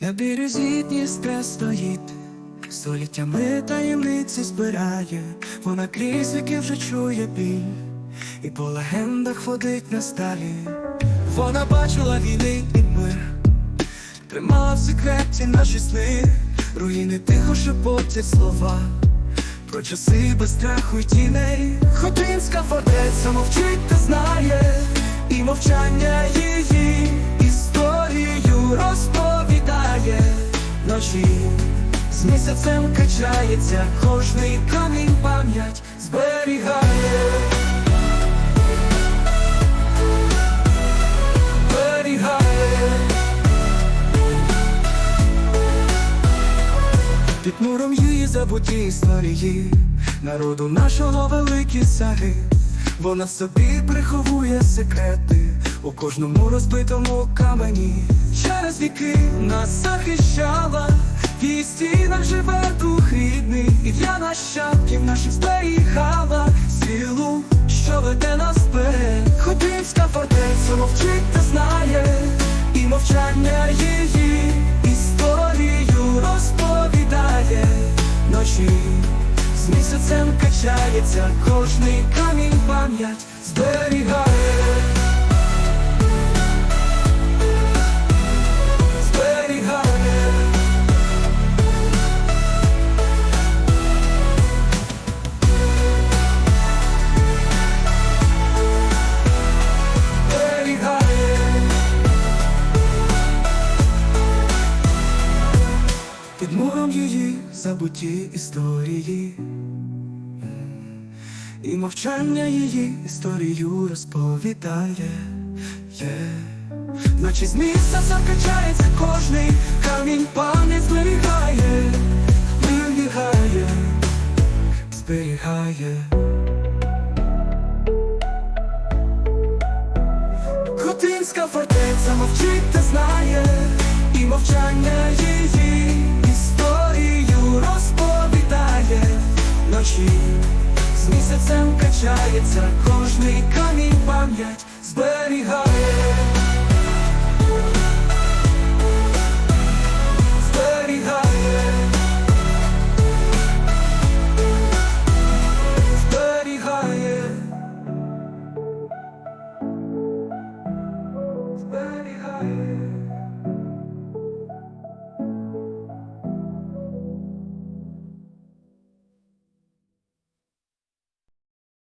На березі Дністра стоїть, століттями таємниці збирає, вона крізь віки вже чує біль, і по легендах водить на сталі. Вона бачила війни і мир, тримала в секреті наші сни, руїни тихо шепотять слова. Про часи без страху й тіней Хотинська фортеця мовчить та знає, і мовчання її місяцем качається, кожний камінь пам'ять зберігає. Зберігає. Під муром її забуті історії, народу нашого великі саги, вона в собі приховує секрети у кожному розбитому камені. Через віки нас захищала, в її стінах живе дух рідний, і для нащадків наших зберігала силу, що веде нас вперед. Ходинська фортеця мовчить та знає, і мовчання її історію розповідає ночі, з місяцем качається, кожний камінь пам'ять зберігає. Зберігає. Забуті історії, і мовчання її історію розповідає. Yeah. Ночі з місця закачається кожний камінь пам'ять зберігає, зберігає, зберігає. Хотинська фортеця мовчить та знає, ночі, з місяцем качається, кожний камінь пам'ять зберігає, зберігає, зберігає, зберігає.